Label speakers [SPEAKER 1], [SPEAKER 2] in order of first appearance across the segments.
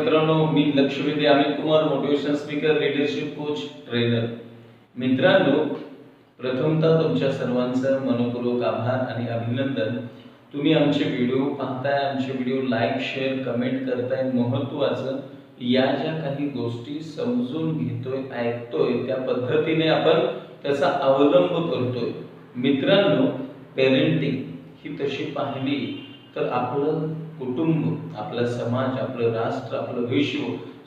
[SPEAKER 1] मित्रांनो मी लक्षवेधी Amit Kumar motivation speaker leadership coach trainer मित्रांनो प्रथमतः तुमच्या सर्वांचं मनपूर्वक आभार आणि अभिनंदन. तुम्ही आमचे व्हिडिओ पाहताय आमचे व्हिडिओ लाईक शेअर कमेंट करताय. महत्वाचं या ज्या काही गोष्टी समजून घेतोय ऐकतोय त्या पद्धतीने आपण त्याचा अवलंब करतोय. मित्रांनो पेरेंटिंग ही तशी पाहिली तर आपलं कुटुंब आपला समाज आपलं राष्ट्र आपलं विश्व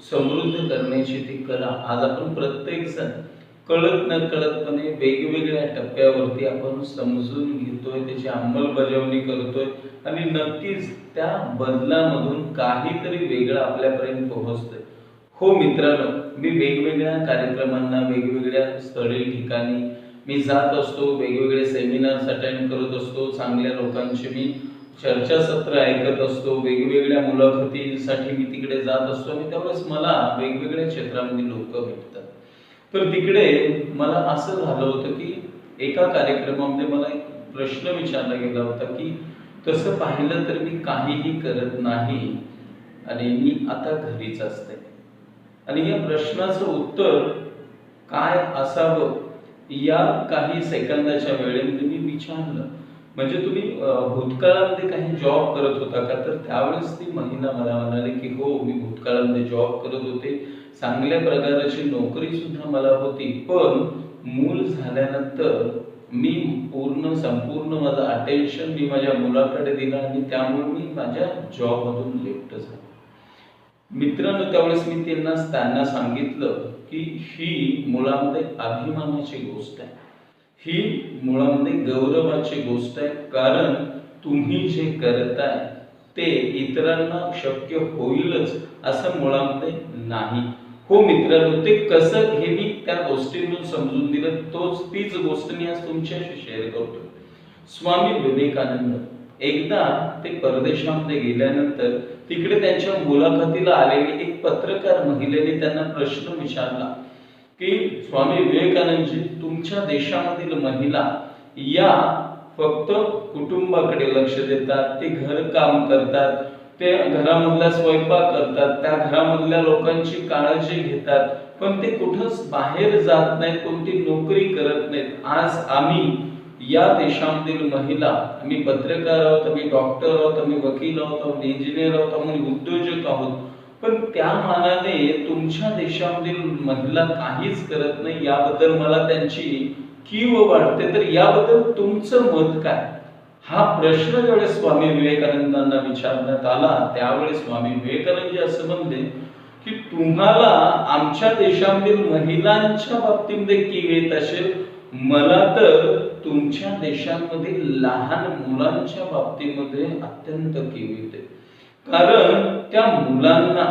[SPEAKER 1] समृद्ध करण्याची ती कला आज आपण प्रत्येक जण कळत न कळतपणे वेगवेगळ्या टप्प्यावरती आपण समजून घेतोय त्याची अंमलबजावणी करतोय आणि नक्कीच त्या बदलामधून काहीतरी वेगळं आपल्यापर्यंत पोहोचतंय. हो मित्रांनो मी वेगवेगळ्या कार्यक्रमांना वेगवेगळ्या स्थळी ठिकाणी मी जात असतो वेगवेगळे सेमिनार्स अटेंड करत असतो चांगल्या लोकांचे मी चर्चासत्र ऐकत असतो वेगवेगळ्या मुलाखतींसाठी मी तिकडे जात असतो आणि त्यावेळेस मला वेगवेगळ्या क्षेत्रामध्ये लोक भेटतात. तर तिकडे मला असं झालं होतं की एका कार्यक्रमामध्ये मला एक प्रश्न विचारला गेला होता की तसं पाहिलं तर मी काहीही करत नाही आणि मी आता घरीच असते. आणि या प्रश्नाचं उत्तर काय असावं या काही सेकंदाच्या वेळेमध्ये मी विचारलं. म्हणजे तुम्ही भूतकाळामध्ये काही जॉब करत होता का? तर त्यावेळेस ती महिला मला म्हणाली की हो मी भूतकाळामध्ये जॉब करत होते. चांगल्या प्रकारची नोकरी सुद्धा मला होती. पण मूल झाल्यानंतर मी पूर्ण संपूर्ण माझं अटेन्शन मी माझ्या मुलाकडे दिलं आणि त्यामुळे मी माझ्या जॉबमधून लेफ्ट झालो. मित्रांनो त्यावेळेस मी त्यांना त्यांना सांगितलं की ही मुलामध्ये अभिमानाची गोष्ट आहे. ही मुळामध्ये गौरवाची गोष्ट आहे. कारण तुम्ही जे करताय ते इतरांना शक्य होईलच असं मुळामध्ये नाही. हो मित्रांनो ते कसं हे मी त्या गोष्टींतून समजून दिलं तोच तीच गोष्ट मी आज तुमच्याशी शेअर करतो स्वामी विवेकानंद एकदा ते परदेशामध्ये गेल्यानंतर तिकडे त्यांच्या मुलाखतीला आलेली एक पत्रकार महिलेने त्यांना प्रश्न विचारला. की स्वामी विवेकानंदजी तुमच्या देशामधील महिला या फक्त कुटुंबाकडे लक्ष देतात ते घर काम करतात ते घरामधला स्वयंपाक करतात त्या घरामधल्या लोकांची काळजी घेतात पण ते कुठंच बाहेर जात नाहीत कोणती नोकरी करत नाहीत. आज आम्ही या देशामधील महिला आम्ही पत्रकार आहोत आम्ही डॉक्टर आहोत आम्ही वकील आहोत आम्ही इंजिनियर आहोत आम्ही उद्योजक आहोत. पण त्या मानाने तुमच्या देशामधील महिला काहीच करत नाही याबद्दल मला त्यांची कीव वाटते तर याबद्दल तुमचं मत काय? हा प्रश्न ज्यावेळेस स्वामी विवेकानंदांना विचारण्यात आला त्यावेळेस स्वामी विवेकानंद असं म्हणले की तुम्हाला आमच्या देशामधील महिलांच्या बाबतीमध्ये कीव येत असेल मला तर तुमच्या देशांमधील लहान मुलांच्या बाबतीमध्ये अत्यंत कीव येते. कारण त्या मुलांना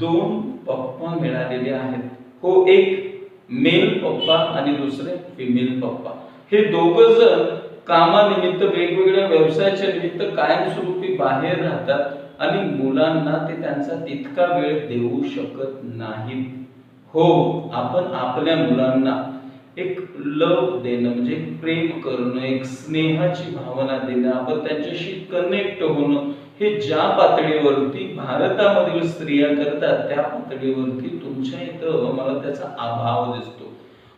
[SPEAKER 1] दोन पप्पा मिळालेले आहेत. हो एक मेल पप्पा आणि दुसरे फिमेल पप्पा. हे दोघं जण कामानिमित्त वेगवेगळ्या व्यवसायाच्या निमित्त कायमस्वरूपी बाहेर राहतात आणि मुलांना ते त्यांचा तितका वेळ देऊ शकत नाहीत. हो आपण आपल्या मुलांना एक लव देणं म्हणजे प्रेम करणं एक स्नेहाची भावना देणं आपण त्यांच्याशी कनेक्ट होणं हे ज्या पातळीवरती भारतामधील स्त्रिया करतात त्या पातळीवरती तुमच्या इथं मला त्याचा अभाव दिसतो.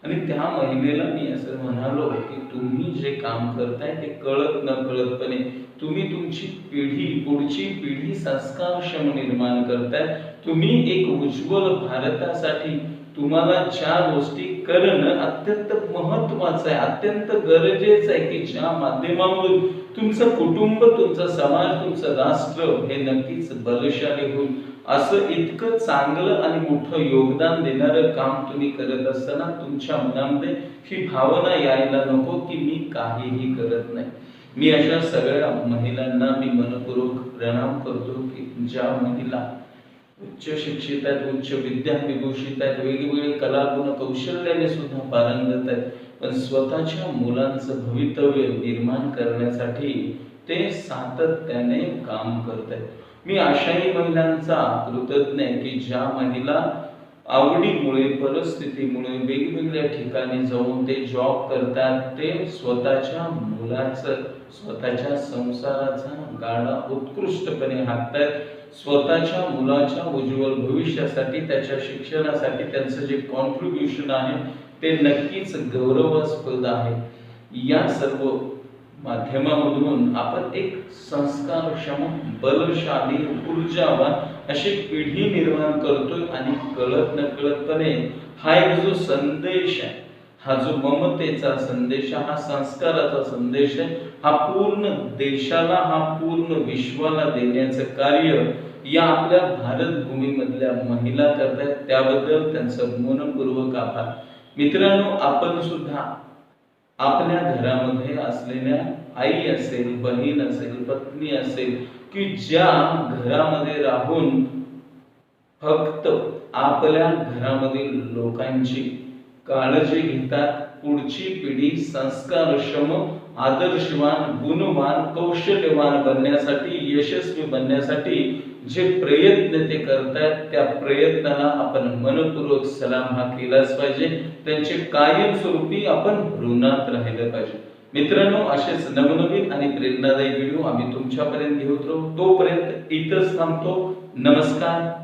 [SPEAKER 1] आणि त्या महिलेला मी असं म्हणालो की तुम्ही जे काम करताय ते कळत न कळतपणे तुम्ही तुमची पिढी पुढची पिढी संस्कारक्षम निर्माण करताय. तुम्ही एक उज्ज्वल भारतासाठी तुम्हाला ज्या गोष्टी करणं अत्यंत महत्वाचं आहे अत्यंत गरजेचं आहे की ज्या माध्यमामधून तुमचं कुटुंब तुमचा समाज तुमचं राष्ट्र हे नक्कीच बलशाली होईल. असं इतकं चांगलं आणि मोठं योगदान देणारं काम तुम्ही करत असताना तुमच्या मनामध्ये ही भावना यायला नको की मी काहीही करत नाही. मी अशा सगळ्या महिलांना मी मनपूर्वक प्रणाम करतो की ज्या महिला उच्च शिक्षित आहेत उच्च विद्या आहेत वेगवेगळे कलागुण कौशल्याने सुद्धा पारंगत आहेत. पण स्वतःच्या मुलांचं भवितव्य निर्माण करण्यासाठी ते सातत्याने काम करत आहेत. मी अशाही महिलांचा कृतज्ञ आहे की ज्या महिला आवडीमुळे परिस्थितीमुळे वेगवेगळ्या ठिकाणी जाऊन ते जॉब करतात ते स्वतःच्या मुलाचं स्वतःच्या संसाराचा गाडा उत्कृष्टपणे हाकतात स्वतःच्या मुलाच्या उज्ज्वल भविष्यासाठी त्याच्या शिक्षणासाठी त्यांचं जे कॉन्ट्रीब्युशन आहे ते नक्कीच गौरवास्पद आहे. या सर्व माध्यमामधून आपण एक संस्कारक्षम बलशाली ऊर्जावान अशी पिढी निर्माण करतोय आणि कळत नकळतपणे हा एक जो संदेश आहे हा जो ममतेचा संदेश हा संस्काराचा संदेश आहे हा पूर्ण देशाला हा पूर्ण विश्वाला देण्याचं कार्य या आपल्या भारत भूमीमधल्या महिला करतायत. त्याबद्दल त्यांचं मनपूर्वक आभार. मित्रांनो आपण सुद्धा आपल्या घरामध्ये असलेल्या आई असेल बहीण असेल पत्नी असेल की ज्या घरामध्ये राहून फक्त आपल्या घरामधील लोकांची काळजी घेतात पुढची पिढी संस्कारक्षम आदर्शवान गुणवान कौशल्यवान बनण्यासाठी यशस्वी बनण्यासाठी जे प्रयत्न ते करतायत त्या प्रयत्नाला आपण मनपूर्वक सलाम हा केलाच पाहिजे. त्यांचे कायमस्वरूपी आपण ऋणात राहिलं पाहिजे. मित्रांनो असेच नवनवीन आणि प्रेरणादायी व्हिडिओ आम्ही तुमच्यापर्यंत घेऊन राहू. तोपर्यंत इथंच थांबतो. नमस्कार.